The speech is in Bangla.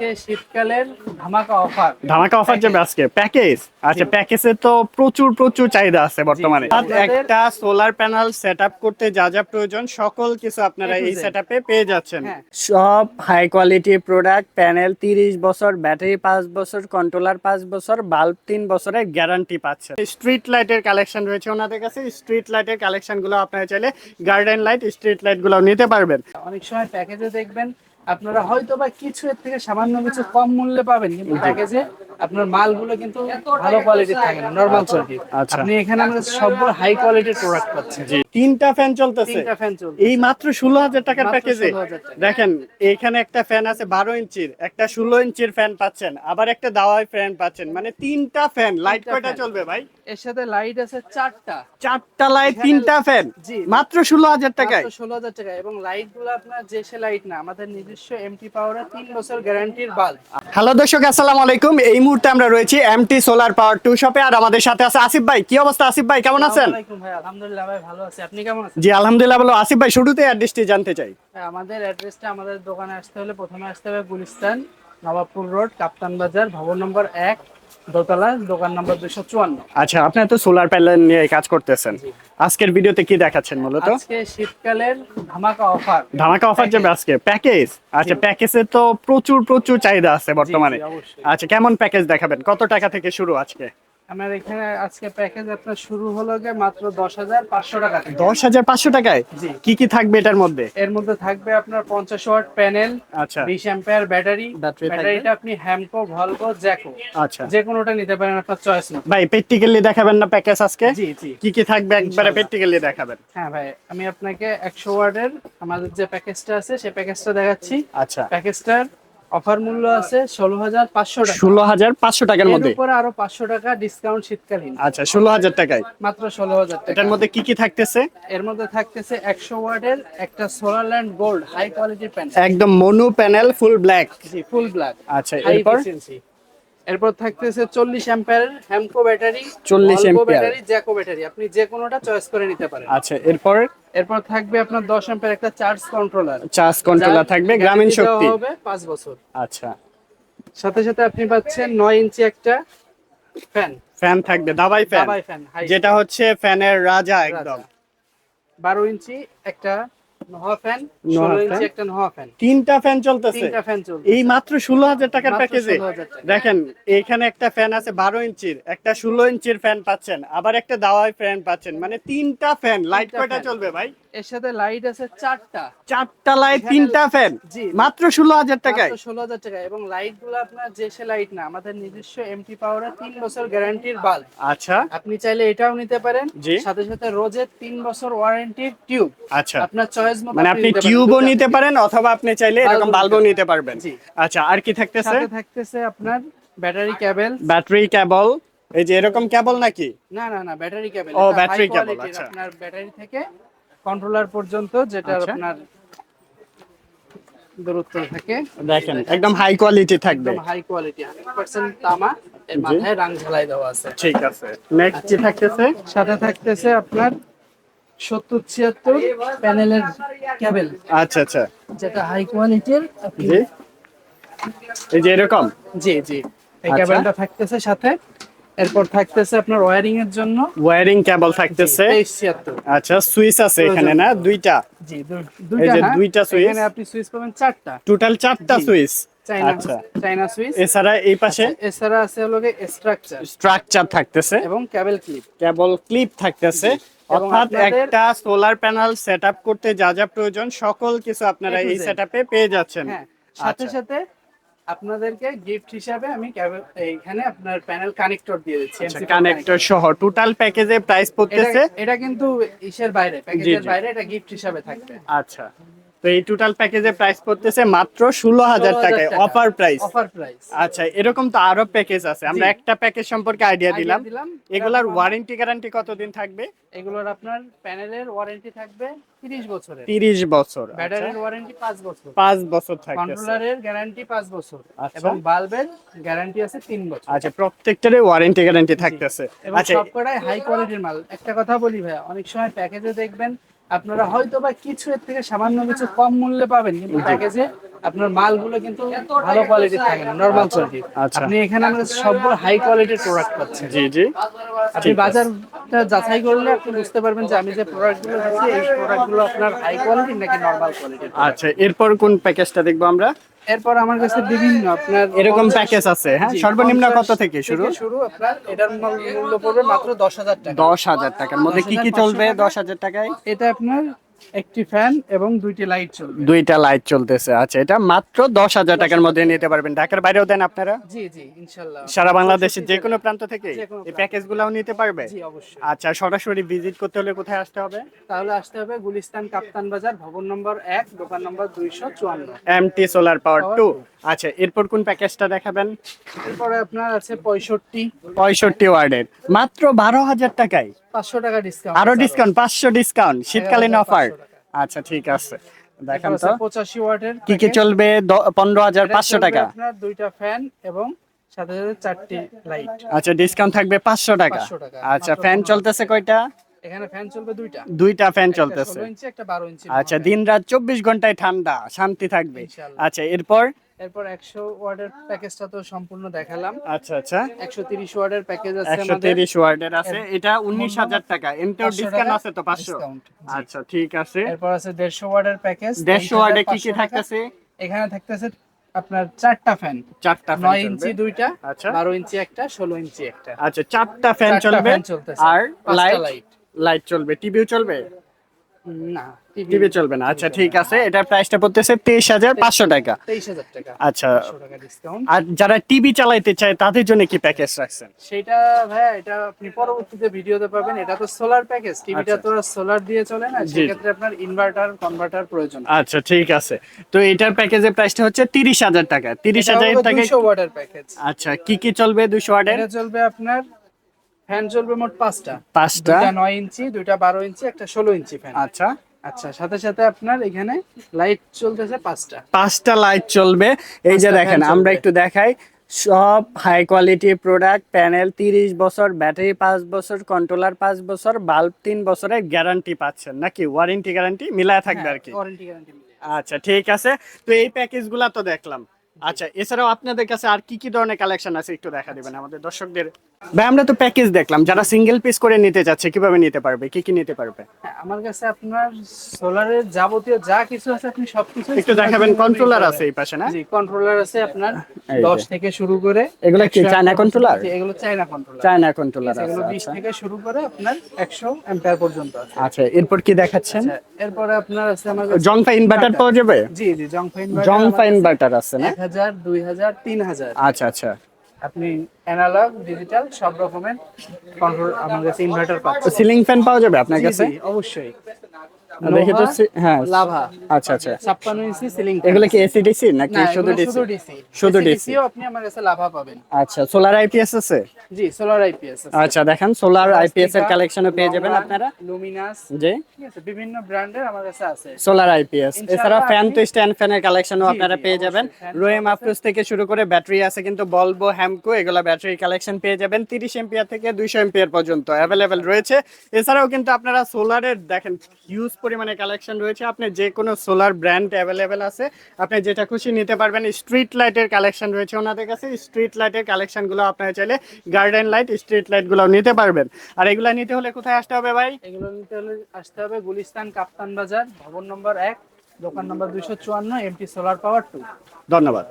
আজকে শীতকালের ধামাকা অফার ধামাকা অফার যাবে আজকে প্যাকেজ আচ্ছা প্যাকেজে তো প্রচুর প্রচুর চাহিদা আছে বর্তমানে। একটা সোলার প্যানেল সেট করতে যা যা প্রয়োজন সকল কিছু আপনারা এই পেয়ে যাচ্ছেন। হ্যাঁ। সব হাই কোয়ালিটি প্রোডাক্ট প্যানেল তিরিশ বছর ব্যাটারি পাঁচ বছর কন্ট্রোলার পাঁচ বছর বাল্ব তিন বছরের গ্যারান্টি পাচ্ছেন স্ট্রিট লাইটের কালেকশন রয়েছে ওনাদের কাছে। স্ট্রিট লাইটের কালেকশনগুলো আপনারা চাইলে গার্ডেন লাইট স্ট্রিট লাইটগুলো নিতে পারবেন। অনেক সময় প্যাকেজে দেখবেন আপনারা হয়তো বা কিছু এর থেকে সামান্য কিছু কম মূল্যে পাবেন কিন্তু প্যাকেজে আপনার মালগুলো কিন্তু ভালো কোয়ালিটির থাকে না নর্মাল কোয়ালিটি আচ্ছা। আপনি এখানে আমরা সব হাই কোয়ালিটির প্রোডাক্ট পাচ্ছেন। তিনটা ফ্যান চলতেছে। তিনটা ফ্যান চলছে এই মাত্র ষোলো হাজার টাকার প্যাকেজে দেখেন এখানে একটা ফ্যান আছে বারো ইঞ্চির একটা ষোলো ইঞ্চির ফ্যান পাচ্ছেন আবার একটা দাওয়াই ফ্যান পাচ্ছেন। মানে তিনটা ফ্যান লাইট কয়টা চলবে ভাই? এর সাথে লাইট আছে চারটা। চারটা লাইট তিনটা ফ্যান মাত্র ষোলো হাজার টাকায়? ষোলো হাজার টাকা এবং লাইটগুলো আপনার যে সে লাইট না আমাদের নিজস্ব এমটি পাওয়ারের বছর গ্যারান্টির বাল্ব হ্যালো দর্শক আসসালামু আলাইকুম। এই মুহূর্তে আমরা রয়েছি এমটি সোলার পাওয়ার টু শপে আর আমাদের সাথে আছে আসিফ ভাই। কি অবস্থা আসিফ ভাই? কেমন আছেন? ভাই আলহামদুলিল্লাহ ভাই ভালো আছি। আপনি কেমন আছেন? জি আলহামদুলিল্লাহ বলো আসিফ ভাই শুরুতে অ্যাড্রেসটি জানতে চাই। হ্যাঁ, আমাদের অ্যাড্রেসটা আমাদের দোকানে আসতে হলে প্রথমে আসতে হবে গুলিস্তান নবাবপুর রোড কাপ্তান বাজার ভবন নম্বর এক দোতলা দোকান নম্বর দুশো চুয়ান্ন। আচ্ছা আপনারা তো সোলার প্যানেল নিয়ে কাজ করতেছেন। আজকের ভিডিওতে কি দেখাচ্ছেন মূলত? আজকে শীতকালের ধামাকা অফার ধামাকা অফার যাবে আজকে প্যাকেজ আচ্ছা প্যাকেজে তো প্রচুর প্রচুর চাহিদা আছে বর্তমানে। আচ্ছা কেমন প্যাকেজ দেখাবেন? কত টাকা থেকে শুরু আজকে? আমার এখানে আজকে প্যাকেজ আপনার শুরু হলো গিয়ে মাত্র দশ হাজার পাঁচশো টাকা দশ হাজার পাঁচশো টাকায়? জি। কি কি থাকবে এটার মধ্যে? এর মধ্যে থাকবে আপনার পঞ্চাশ ওয়াট প্যানেল আচ্ছা। বিশ অ্যাম্পিয়ার ব্যাটারি ব্যাটারিটা আপনি হ্যামকো ভলভো জ্যাকো আচ্ছা। যে কোনোটা নিতে পারেন আপনার চয়েস মতো। ভাই প্র্যাকটিক্যালি দেখাবেন না প্যাকেজ আজকে? জি জি। কি কি থাকবে একবারে। প্র্যাকটিক্যালি দেখাবেন? হ্যাঁ ভাই আমি আপনাকে একশো ওয়ার্ডের আমাদের যে প্যাকেজটা আছে সেই প্যাকেজটা দেখাচ্ছি। আচ্ছা। প্যাকেজটার অফার মূল্য আছে ষোলো হাজার পাঁচশো টাকা। ষোলো হাজার পাঁচশো টাকার মধ্যে? উপরে আরও পাঁচশো টাকা ডিসকাউন্ট শীতকালীন। আচ্ছা ষোলো হাজার টাকায়। মাত্র ষোলো হাজার এটার মধ্যে কি কি থাকতেছে? এর মধ্যে থাকতেছে একশো ওয়ার্ডের একটা সোলার ল্যান্ড গোল্ড হাই কোয়ালিটির প্যান একদম মনু প্যানেল ফুল ব্ল্যাক জি ফুল ব্ল্যাক আচ্ছা এরপর? এরপর থাকতেছে চল্লিশ অ্যাম্পিয়ারের হ্যামকো ব্যাটারি 40 ampere। ব্যাটারি জ্যাকো ব্যাটারি আপনি যে কোনোটা চয়েস করে নিতে পারেন। আচ্ছা এরপর? এরপর থাকবে আপনার দশ অ্যাম্পের একটা চার্জ কন্ট্রোলার চার্জ কন্ট্রোলার থাকবে গ্রামীণ শক্তি। হবে পাঁচ বছর। আচ্ছা। সাথে সাথে আপনি পাচ্ছেন নয় ইঞ্চি একটা ফ্যান ফ্যান থাকবে দাবাই ফ্যান যেটা হচ্ছে ফ্যানের রাজা একদম। বারো ইঞ্চি একটা তিনটা ফ্যান চলতেছে। এই মাত্র ষোলো হাজার টাকার প্যাকেজে দেখেন এখানে একটা ফ্যান আছে বারো ইঞ্চির একটা ষোলো ইঞ্চির ফ্যান পাচ্ছেন আবার একটা দাওয়াই ফ্যান পাচ্ছেন। মানে তিনটা ফ্যান লাইট কয়টা চলবে ভাই? এর সাথে লাইট আছে চারটা। চারটা লাইট তিনটা ফ্যান জি। মাত্র ষোলো হাজার টাকায়। ষোলো হাজার টাকা এবং লাইটগুলো আপনার যে সে লাইট না আমাদের নিজস্ব এমটি পাওয়ারের তিন বছর গ্যারান্টির বাল্ব আচ্ছা। আপনি চাইলে এটাও নিতে পারেন। সাথে সাথে রোজের তিন বছর ওয়ারেন্টির টিউব আচ্ছা। আপনার চয়েস মতো মানে আপনি টিউবও নিতে পারেন অথবা আপনি চাইলে এরকম বাল্বও নিতে পারবেন। জি। আচ্ছা আর কি থাকতেছে? থাকতেছে আপনার ব্যাটারি কেবল ব্যাটারি কেবল এই যে এরকম কেবল নাকি? না না না ব্যাটারি কেবল ও, battery cable, আচ্ছা। আপনার ব্যাটারি থেকে। কন্ট্রোলার পর্যন্ত যেটা আচ্ছা। আপনার দূরত্ব থাকে। দেখেন একদম হাই কোয়ালিটি থাকবে। একদম হাই কোয়ালিটি 100% তামা এর। মাথায় রাং ঝালাই দেওয়া আছে। ঠিক আছে। নেক্সট কি থাকতেছে সাথে থাকতেছে আপনার সত্তর ছিয়াত্তর প্যানেলের কেবল আচ্ছা আচ্ছা। যেটা হাই কোয়ালিটির জি। এই যে এরকম? জি জি। এই আচ্ছা। কেবলটা থাকতেছে সাথে। এরপর থাকতেছে আপনার ওয়্যারিং এর জন্য ওয়্যারিং কেবল থাকতেছে। আচ্ছা সুইচ আছে এখানে না? দুইটা। জি এই দুইটা যে না, দুইটা switch। এখানে আপনি সুইচ পাবেন চারটা। টোটাল চারটা সুইচ। চাইনা আচ্ছা। China switch. এছাড়া এই পাশে? এছাড়া আছে হলো স্ট্রাকচার স্ট্রাকচার থাকতেছে। এবং কেবল ক্লিপ কেবল ক্লিপ থাকতেছে। অর্থাৎ একটা সোলার প্যানেল সেটআপ করতে যা যা প্রয়োজন সকল কিছু আপনারা এই। সেটআপে পেয়ে যাচ্ছেন। হ্যাঁ। সাথে আচ্ছা। সাথে আপনাদেরকে গিফট হিসাবে আমি এখানে এইখানে আপনার প্যানেল কানেক্টর দিয়ে দিচ্ছি কানেক্টর সহ। টোটাল প্যাকেজে প্রাইস পড়তেছে? এটা কিন্তু ইসের বাইরে প্যাকেজের বাইরে এটা গিফট হিসাবে থাকবে। আচ্ছা। তো এই টোটাল প্যাকেজে প্রাইস পড়তেছে মাত্র ষোলো হাজার টাকায়। অফার প্রাইস অফার প্রাইস আচ্ছা এরকম তো আরও প্যাকেজ আছে। আমরা একটা প্যাকেজ সম্পর্কে আইডিয়া দিলাম। এগুলার ওয়ারেন্টি গ্যারান্টি কতদিন থাকবে? এগুলোর আপনার প্যানেলের ওয়ারেন্টি থাকবে 30 বছরের। তিরিশ বছর ব্যাটারির ওয়ারেন্টি 5 বছর। পাঁচ বছর থাকতেছে। কন্ট্রোলারের গ্যারান্টি 5 বছর। আচ্ছা। এবং বাল্বের গ্যারান্টি আছে 3 বছর। আচ্ছা প্রত্যেকটারই ওয়ারেন্টি গ্যারান্টি থাকতেছে। আচ্ছা সবকটাই হাই কোয়ালিটির মাল। একটা কথা বলি ভাইয়া অনেক সময় প্যাকেজে দেখবেন আপনারা হয়তো বা কিছু এর থেকে সামান্য কিছু কম মূল্যে পাবেন কিন্তু প্যাকেজে আপনার মালগুলো কিন্তু ভালো কোয়ালিটির থাকে না নরমাল কোয়ালিটি আচ্ছা। আপনি এখানে আমাদের সবগুলো হাই কোয়ালিটির প্রোডাক্ট পাচ্ছেন। জি জি। আপনি বাজারটা যাচাই করলে আপনি বুঝতে পারবেন যে আমি যে প্রোডাক্টগুলো দিচ্ছি এই প্রোডাক্টগুলো আপনার হাই কোয়ালিটি নাকি নরমাল কোয়ালিটির আচ্ছা এরপর কোন প্যাকেজটা দেখব আমরা? এরপর আমার কাছে বিভিন্ন আপনার এরকম প্যাকেজ আছে হ্যাঁ? সর্বনিম্ন 50 কত থেকে শুরু? শুরু আপনার এটার মূল্য পড়বে মাত্র দশ হাজার টাকা। দশ হাজার টাকার মধ্যে কি কি চলবে দশ হাজার টাকায়? এটা আপনার একটি ফ্যান এবং দুইটি লাইট চলবে। দুইটা লাইট চলতেছে। আচ্ছা এটা মাত্র দশ হাজার টাকার মধ্যে নিতে পারবেন। ঢাকার বাইরেও দেন আপনারা? জি জি ইনশাল্লাহ। সারা বাংলাদেশের যে কোনো প্রান্ত থেকে? এই প্রান্ত। প্যাকেজ গুলাও নিতে পারবে? জি অবশ্যই। আচ্ছা সরাসরি ভিজিট করতে হলে কোথায় আসতে হবে? তাহলে আসতে হবে গুলিস্তান কাপ্তান বাজার ভবন নম্বর এক দোকান নম্বর দুইশো চুয়ান্ন। এমটি সোলার পাওয়ার টু আচ্ছা এরপর কোন প্যাকেজটা দেখাবেন? এরপরে আপনার আছে পঁয়ষট্টি। পঁয়ষট্টি ওয়ার্ডের। মাত্র বারো হাজার টাকায়। পাঁচশো টাকা ডিসকাউন্ট আরও ডিসকাউন্ট পাঁচশো ডিসকাউন্ট শীতকালীন অফার। আচ্ছা ঠিক আছে। দেখেন তো। পঁচাশি ওয়াটের কি কি চলবে? পনেরো হাজার এটা পাঁচশো চলবে টাকা। আপনার দুইটা ফ্যান এবং সাথে সাথে চারটি লাইট। আচ্ছা ডিসকাউন্ট থাকবে পাঁচশো টাকা। 500 টাকা। আচ্ছা ফ্যান চলতেছে কয়টা? এখানে ফ্যান চলবে দুইটা। দুইটা ফ্যান চলতেছে। 16 ইঞ্চি একটা বারো ইঞ্চি আচ্ছা দিন রাত চব্বিশ ঘন্টায় ঠান্ডা শান্তি থাকবে। আচ্ছা এরপর? এরপর একশো ওয়াটের প্যাকেজটা তো সম্পূর্ণ দেখালাম। আচ্ছা আচ্ছা। একশো তিরিশ ওয়াটের প্যাকেজ আছে একশো আমাদের। তিরিশ ওয়ার্ডের আছে। এটা উনিশ হাজার টাকা। এমতেও ডিসকাউন্ট আছে তো পাঁচশো? discount, জি। আচ্ছা ঠিক আছে। এরপর আছে দেড়শো ওয়াটের প্যাকেজ। দেড়শো ওয়ার্ডে কি কি থাকতেছে? এখানে থাকতেছে আপনার চারটা ফ্যান। চারটা নয় ইঞ্চি দুইটা আচ্ছা। বারো ইঞ্চি একটা ষোলো ইঞ্চি একটা। আচ্ছা চারটা ফ্যান চলবে আর লাইট লাইট চলবে। টিভিও চলবে? না টিভি চলবে না। আচ্ছা ঠিক আছে এটার প্রাইসটা পড়তেছে তেইশ হাজার পাঁচশো টাকা। তেইশ হাজার টাকা। আচ্ছা আর যারা টিভি চালাইতে চায় তাদের জন্য কি প্যাকেজ রাখছেন? সেটা ভাইয়া এটা আপনি পরবর্তীতে ভিডিওতে পাবেন। এটা তো সোলার প্যাকেজ টিভিটা তো সোলার দিয়ে চলে না। সেক্ষেত্রে আপনার ইনভার্টার কনভার্টার প্রয়োজন। আচ্ছা ঠিক আছে। তো এটার প্যাকেজের প্রাইসটা হচ্ছে তিরিশ হাজার টাকা। তিরিশ হাজার টাকা দুইশো ওয়াটের প্যাকেজ আচ্ছা কি কি চলবে দুশো এটা চলবে আপনার ফ্যান চলবে মোট পাঁচটা। পাঁচটা? নয় ইঞ্চি দুইটা বারো ইঞ্চি একটা ষোলো ইঞ্চি ফ্যান আচ্ছা। আচ্ছা সাথে সাথে আপনার এখানে লাইট চলতেছে পাঁচটা। পাঁচটা লাইট চলবে। এই যে দেখেন আমরা একটু দেখাই। সব হাই কোয়ালিটি প্রোডাক্ট প্যানেল তিরিশ বছর ব্যাটারি পাঁচ বছর কন্ট্রোলার পাঁচ বছর বাল্ব তিন বছরের গ্যারান্টি পাচ্ছেন। নাকি ওয়ারেন্টি গ্যারান্টি মিলায় থাকবে আর কি। আচ্ছা ঠিক আছে। তো এই প্যাকেজগুলো তো দেখলাম। আচ্ছা এছাড়াও আপনাদের কাছে আর কি কি ধরনের কালেকশন আছে একটু দেখা দিবেন আমাদের দর্শকদের? ভাই আমরা তো প্যাকেজ দেখলাম যারা সিঙ্গেল পিস করে নিতে চাচ্ছে কীভাবে নিতে পারবে? কি কি নিতে পারবে? হ্যাঁ, আমার কাছে আপনার সোলারের যাবতীয় যা কিছু আছে আপনি সবকিছু একটু দেখাবেন কন্ট্রোলার আছে এই পাশে না? জি কন্ট্রোলার আছে আপনার 10 থেকে শুরু করে এগুলো কি চায়না? জি, এগুলো চায়না কন্ট্রোলার চায়না কন্ট্রোলার আছে এগুলো 20 আচ্ছা। থেকে শুরু করে আপনার 100 অ্যাম্পিয়ার পর্যন্ত আছে। আচ্ছা এরপর কি দেখাচ্ছেন? আচ্ছা, এরপরে আপনার আছে আমার জংফা ইনভার্টার পাওয়া যাবে? জি জি জংফাইন জংফা ইনভার্টার আছে না? 1000 2000 3000 আচ্ছা আচ্ছা। আপনি অ্যানালগ ডিজিটাল সব রকমের কন্ট্রোল আমার কাছে ইনভার্টার পাচ্ছেন। সিলিং ফ্যান পাওয়া যাবে আপনার কাছে? অবশ্যই। দেখে তো হ্যাঁ লাভা। আচ্ছা আচ্ছা। 56 ইঞ্চি সিলিং এগুলো কি এসি ডিসি নাকি শুধু ডিসি শুধু ডিসি শুধু ডিসিও আপনি আমার কাছে লাভা পাবেন। আচ্ছা সোলার আইপিএস আছে? জি সোলার আইপিএস আচ্ছা দেখেন সোলার আইপিএস এর কালেকশনও পেয়ে যাবেন আপনারা। লুমিনাস জি। ঠিক আছে বিভিন্ন ব্র্যান্ডের আমার কাছে আছে। সোলার আইপিএস এছাড়া ফ্যান তো স্ট্যান্ড ফ্যানের কালেকশনও আপনারা পেয়ে যাবেন। রোয়েম আফরোজ থেকে শুরু করে ব্যাটারি আছে কিন্তু বলব হ্যামকো এগুলা ব্যাটারি কালেকশন পেয়ে যাবেন। তিরিশ এম্পিয়ার থেকে দুইশো এম্পিয়ার পর্যন্ত অ্যাভেলেবেল রয়েছে। এছাড়াও কিন্তু আপনারা সোলারের দেখেন হিউজ পরিমাণে কালেকশন রয়েছে। আপনি যে কোনো সোলার ব্র্যান্ড অ্যাভেলেবেল আছে আপনি যেটা খুশি নিতে পারবেন স্ট্রিট লাইটের কালেকশন রয়েছে ওনাদের কাছে। স্ট্রিট লাইটের কালেকশনগুলো আপনারা চাইলে গার্ডেন লাইট স্ট্রিট লাইটগুলো নিতে পারবেন। আর এগুলা নিতে হলে কোথায় আসতে হবে ভাই? এগুলো নিতে হলে আসতে হবে গুলিস্তান কাপ্তান বাজার ভবন নম্বর এক দোকান নম্বর দুইশো চুয়ান্ন এমটি সোলার পাওয়ার টু ধন্যবাদ।